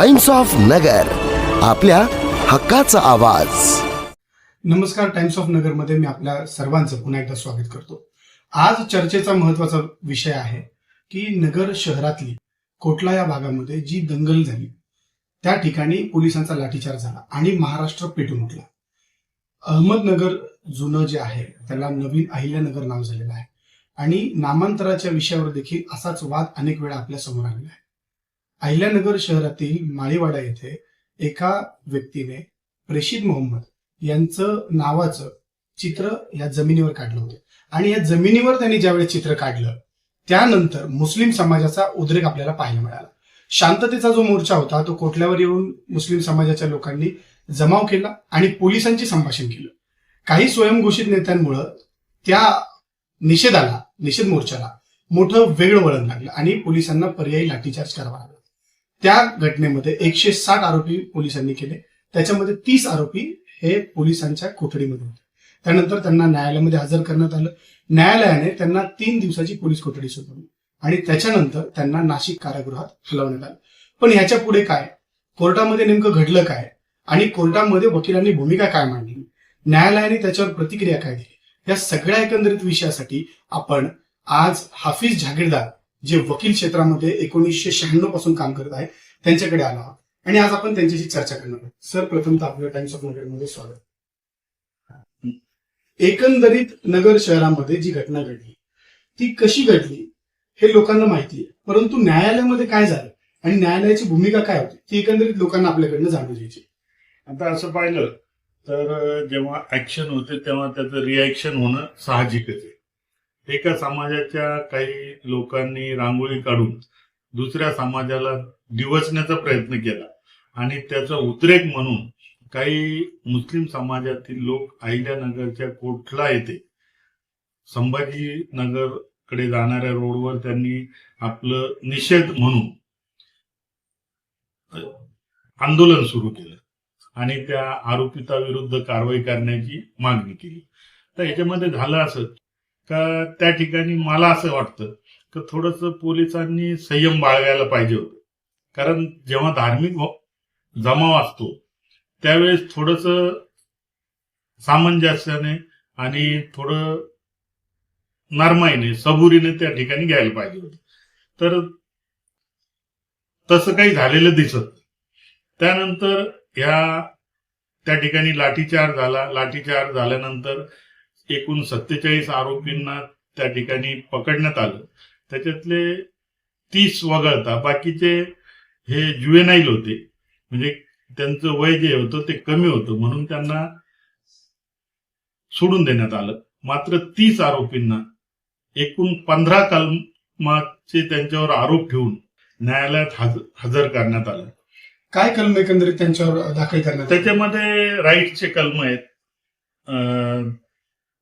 Times of नगर आपल्या हक्काचा आवाज. नमस्कार टाइम्स ऑफ नगरमध्ये मी आपल्या सर्वांचं पुन्हा एकदा स्वागत करतो. आज चर्चेचा महत्त्वाचा विषय आहे की नगर शहरातली कोटला या भागामध्ये जी दंगल झाली त्या ठिकाणी पोलिसांचा लाठीचार झाला आणि महाराष्ट्र पेटून उठला. अहमदनगर जुनं जे आहे त्याला नवीन अहिल्यानगर नाव झालेलं आहे. आणि नामांतराच्या विषयावर देखील असाच वाद अनेक वेळा आपल्यासमोर आलेला आहे. अहिल्यानगर शहरातील माळीवाडा येथे एका व्यक्तीने प्रेषित मोहम्मद यांचं नावाचं चित्र या जमिनीवर काढलं होतं. आणि या जमिनीवर त्यांनी ज्यावेळेस चित्र काढलं त्यानंतर मुस्लिम समाजाचा उद्रेक आपल्याला पाहायला मिळाला. शांततेचा जो मोर्चा होता तो कोटल्यावर येऊन मुस्लिम समाजाच्या लोकांनी जमाव केला आणि पोलिसांची संभाषण केलं. काही स्वयंघोषित नेत्यांमुळं त्या निषेधाला निषेध मोर्चाला मोठं वेगळं वळण लागलं आणि पोलिसांना पर्यायी लाठीचार्ज करावा लागला. त्या घटनेमध्ये एकशे साठ आरोपी पोलिसांनी केले. त्याच्यामध्ये तीस आरोपी हे पोलिसांच्या कोठडीमध्ये होते. त्यानंतर त्यांना न्यायालयामध्ये हजर करण्यात आलं. न्यायालयाने त्यांना तीन दिवसाची पोलीस कोठडी सुनावली आणि त्याच्यानंतर त्यांना नाशिक कारागृहात हलवण्यात आलं. पण ह्याच्या पुढे काय? कोर्टामध्ये नेमकं घडलं काय? आणि कोर्टामध्ये वकिलांनी भूमिका काय मांडली? न्यायालयाने त्याच्यावर प्रतिक्रिया काय दिली? या सगळ्या एकंदरीत विषयासाठी आपण आज हाफिज जागीरदार जे वकील क्षेत्रामध्ये एकोणीसशे शहाण्णवपासून काम करत आहे त्यांच्याकडे आलो. आहोत आणि आज आपण त्यांच्याशी चर्चा करणार आहोत. सर प्रथम आपल्या टाइम्स ऑफ नगरमध्ये स्वागत. एकंदरीत नगर शहरामध्ये जी घटना घडली ती कशी घडली हे लोकांना माहिती आहे. परंतु न्यायालयामध्ये काय झालं आणि न्यायालयाची भूमिका काय होती ती एकंदरीत लोकांना आपल्याकडनं जाणून घ्यायची. आता असं पाहिलं तर जेव्हा ऍक्शन होते तेव्हा त्याचं रिॲक्शन होणं साहजिकच आहे. एका समाजाच्या काही लोकांनी रांगोळी काढून दुसऱ्या समाजाला दिवसण्याचा प्रयत्न केला. आणि त्याचा उद्रेक म्हणून काही मुस्लिम समाजातील लोक अहिल्यानगरच्या कोठला येथे संभाजीनगरकडे जाणाऱ्या रोडवर त्यांनी आपलं निषेध म्हणून आंदोलन सुरू केलं. आणि त्या आरोपिताविरुद्ध कारवाई करण्याची मागणी केली. तर याच्यामध्ये झालं असं का त्या ठिकाणी मला असं वाटतं की थोडस पोलिसांनी संयम बाळगायला पाहिजे होतं. कारण जेव्हा धार्मिक जमाव असतो त्यावेळेस थोडस सामंजस्याने आणि थोडं नरमाईने सबुरीने त्या ठिकाणी घ्यायला पाहिजे होतं. तर तसं काही झालेलं दिसत त्यानंतर ह्या त्या ठिकाणी लाठीचार झाला. लाठीचार झाल्यानंतर एकूण सत्तेचाळीस आरोपींना त्या ठिकाणी पकडण्यात आलं. त्याच्यातले तीस वगळता बाकीचे हे जुएनाईल होते. म्हणजे त्यांचं वय जे होतं ते कमी होतं. म्हणून त्यांना सोडून देण्यात आलं. मात्र तीस आरोपींना एकूण पंधरा कलमाचे त्यांच्यावर आरोप ठेवून न्यायालयात हज- हजर करण्यात आलं. काय कलम एकंदरीत त्यांच्यावर दाखल करण्यात? त्याच्यामध्ये राईटचे कलम आहेत.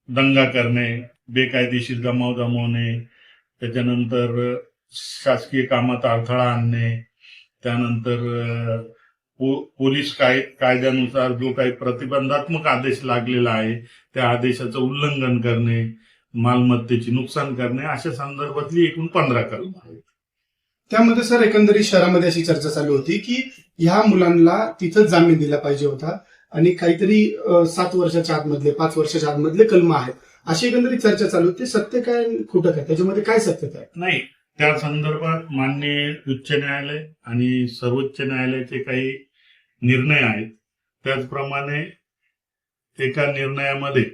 दंगा करणे बेकायदेशीर जमाव जमवणे त्याच्यानंतर शासकीय कामात अडथळा आणणे त्यानंतर पोलीस काय कायद्यानुसार जो काही प्रतिबंधात्मक आदेश लागलेला आहे त्या आदेशाचं उल्लंघन करणे मालमत्तेची नुकसान करणे अशा संदर्भातली एकूण पंधरा कलम आहेत. त्यामध्ये सर एकंदरीत शहरामध्ये अशी चर्चा चालू होती की ह्या मुलांना तिथंच जामीन दिला पाहिजे होता. आणि काहीतरी सात वर्षाच्या आतमधले पाच वर्षाच्या आतमधले कलम आहेत. अशी एकंदरीत चर्चा चालू होती ते सत्य काय खोटं काय? त्याच्यामध्ये काय सत्यता आहे? नाही. त्या संदर्भात मान्य उच्च न्यायालय आणि सर्वोच्च न्यायालयाचे काही निर्णय आहेत. त्याचप्रमाणे एका निर्णयामध्ये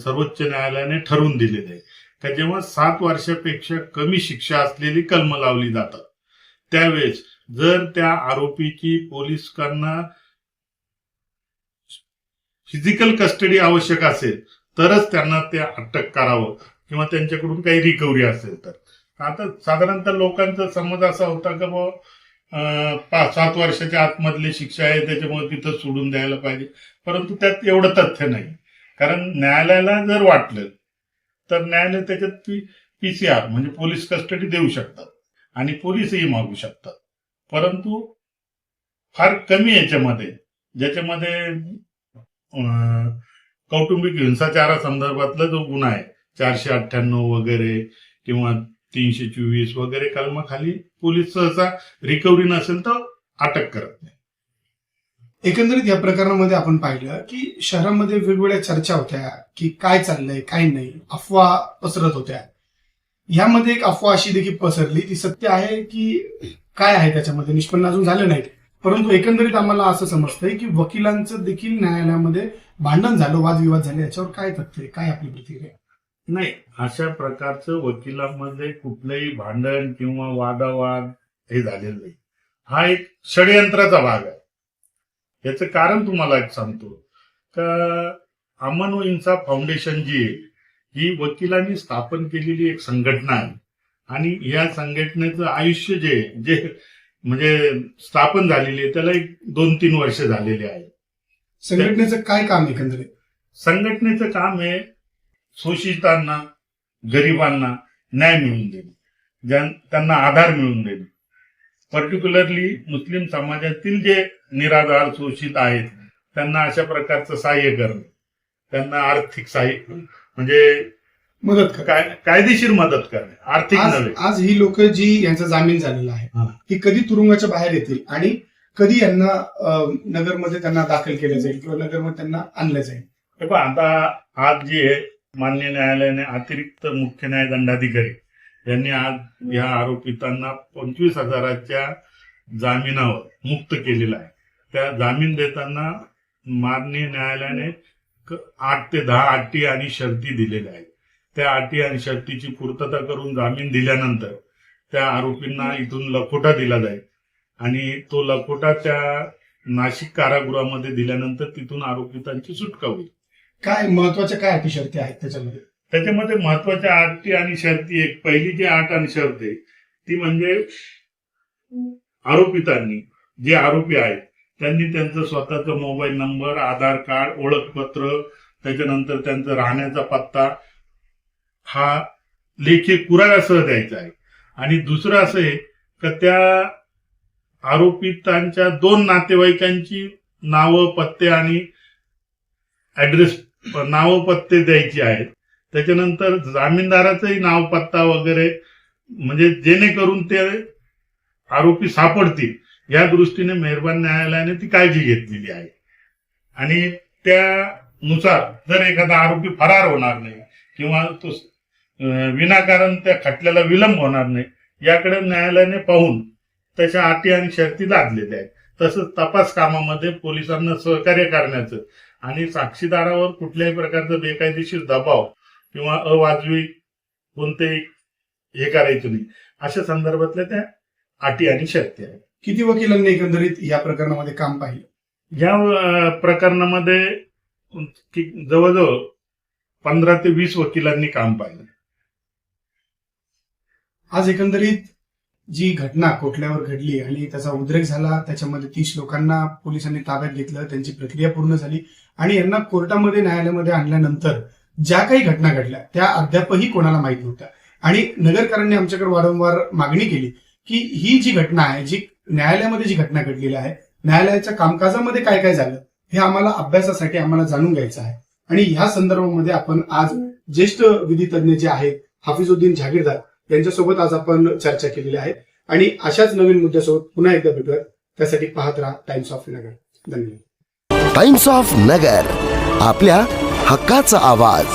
सर्वोच्च न्यायालयाने ठरवून दिलेले आहे का जेव्हा सात वर्षापेक्षा कमी शिक्षा असलेली कलम लावली जातात त्यावेळेस जर त्या आरोपीची पोलिसांना फिजिकल कस्टडी आवश्यक असेल तरच त्यांना ते अटक करावं किंवा त्यांच्याकडून काही रिकव्हरी असेल तर. आता साधारणतः लोकांचा समज असा होता का बाबा पाच सात वर्षाच्या आतमधली शिक्षा आहे त्याच्यामुळे तिथं सोडून द्यायला पाहिजे. परंतु त्यात एवढं तथ्य नाही. कारण न्यायालयाला जर वाटलं तर न्यायालय त्याच्यात पी पीसीआर म्हणजे पोलीस कस्टडी देऊ शकतात. आणि पोलीसही मागू शकतात. परंतु फार कमी याच्यामध्ये ज्याच्यामध्ये कौटुंबिक हिंसाचारा संदर्भातला जो गुन्हा आहे चारशे अठ्ठ्याण्णव वगैरे किंवा तीनशे चोवीस वगैरे कलमाखाली पोलीस सहसा रिकव्हरी नसेल तर अटक करत नाही. एकंदरीत या प्रकरणामध्ये आपण पाहिलं की शहरामध्ये वेगवेगळ्या चर्चा होत्या की काय चाललंय काय नाही अफवा पसरत होत्या. यामध्ये एक अफवा अशी देखील पसरली ती सत्य आहे की काय आहे त्याच्यामध्ये? निष्पन्न अजून झालं नाही. परंतु एकंदरीत आम्हाला असं समजतंय की वकिलांचं देखील न्यायालयामध्ये भांडण झालं वादविवाद झाले याच्यावर काय तथ्य आहे? काय आपली प्रतिक्रिया नाही अशा प्रकारचं वकिलांमध्ये कुठलंही भांडण किंवा वादावाद हे झालेलं नाही. हा एक षडयंत्राचा भाग आहे. याचं कारण तुम्हाला एक सांगतो. का अमन व इन्साफ फाउंडेशन जी आहे ही वकिलांनी स्थापन केलेली एक संघटना आहे. आणि या संघटनेचं आयुष्य जे आहे, जे म्हणजे स्थापन झालेली आहे त्याला एक दोन तीन वर्ष झालेले आहे. संघटनेचं काय काम आहे एकंदरीत? संघटनेचं काम आहे शोषितांना गरिबांना न्याय मिळवून देणे त्यांना आधार मिळवून देणे. पर्टिक्युलरली मुस्लिम समाजातील जे निराधार शोषित आहेत त्यांना अशा प्रकारचं सहाय्य करणे त्यांना आर्थिक सहाय्य म्हणजे मदत करा काय कायदेशीर मदत करणे आर्थिक आज नव्हे. आज ही लोक जी यांचा जामीन झालेला आहे. ती कधी तुरुंगाच्या बाहेर येतील आणि कधी यांना अं, नगरमध्ये त्यांना दाखल केलं जाईल किंवा नगरमध्ये त्यांना आणलं जाईल? हे पहा आता आज जी आहे मान्य न्यायालयाने अतिरिक्त मुख्य न्यायदंडाधिकारी यांनी आज या आरोपितांना पंचवीस हजाराच्या जामिनावर मुक्त केलेलं आहे. त्या जामीन देताना माननीय न्यायालयाने क- आठ ते दहा अटी आणि शर्ती दिलेल्या आहेत. त्या अटी आणि शर्तीची पूर्तता करून जामीन दिल्यानंतर त्या आरोपींना इथून लखोटा दिला जाईल. आणि तो लखोटा त्या नाशिक कारागृहामध्ये दिल्यानंतर तिथून आरोपितांची सुटका होईल. काय महत्त्वाच्या काय अटी शर्ती आहेत त्याच्यामध्ये? त्याच्यामध्ये महत्त्वाच्या अटी आणि शर्ती एक पहिली जी अट आणि शर्त आहे ती म्हणजे आरोपितांनी जे आरोपी आहेत त्यांनी त्यांचं स्वतःचा मोबाईल नंबर आधार कार्ड ओळखपत्र त्याच्यानंतर त्यांचा राहण्याचा पत्ता हा लेखी पुराव्यासह द्यायचा आहे. आणि दुसरं असं आहे का त्या आरोपितांच्या दोन नातेवाईकांची नावं पत्ते आणि ऍड्रेस नावं पत्ते द्यायची आहेत. त्याच्यानंतर जामीनदाराचंही नाव पत्ता वगैरे म्हणजे जेणेकरून ते आरोपी सापडतील. या दृष्टीने मेहरबान न्यायालयाने ती काळजी घेतलेली आहे. आणि त्यानुसार जर एखादा आरोपी फरार होणार नाही किंवा तो विनाकारण त्या खटल्याला विलंब होणार नाही. याकडे न्यायालयाने पाहून तशा अटी आणि शर्ती लादलेल्या आहेत. तसंच तपास कामामध्ये पोलिसांना सहकार्य करण्याचं आणि साक्षीदारावर कुठल्याही प्रकारचा बेकायदेशीर दबाव किंवा अवाजवी कोणतेही हे करायचं नाही. अशा संदर्भातल्या त्या अटी आणि शर्ती आहेत. किती वकिलांनी एकंदरीत या प्रकरणामध्ये काम पाहिलं? या प्रकरणामध्ये जवळजवळ पंधरा ते वीस वकिलांनी काम पाहिलं. आज एकंदरीत जी घटना कोटल्यावर घडली आणि त्याचा उद्रेक झाला त्याच्यामध्ये तीस लोकांना पोलिसांनी ताब्यात घेतलं त्यांची प्रक्रिया पूर्ण झाली आणि यांना कोर्टामध्ये न्यायालयामध्ये आणल्यानंतर ज्या काही घटना घडल्या त्या अद्यापही कोणाला माहीत नव्हत्या. आणि नगरकरांनी आमच्याकडे वारंवार मागणी केली की ही जी घटना आहे जी न्यायालयामध्ये जी घटना घडलेली आहे न्यायालयाच्या कामकाजामध्ये काय काय झालं हे आम्हाला अभ्यासासाठी आम्हाला जाणून घ्यायचं आहे. आणि ह्या संदर्भामध्ये आपण आज ज्येष्ठ विधी तज्ञ जे आहेत हाफिजुद्दीन जागीरदार यांच्यासोबत आज आपण चर्चा केलेली आहे. आणि अशाच नवीन मुद्द्यासोबत पुन्हा एकदा भेटूयात. त्यासाठी पाहत राहा टाइम्स ऑफ नगर धन्यवाद. टाइम्स ऑफ नगर आपल्या हक्काचा आवाज.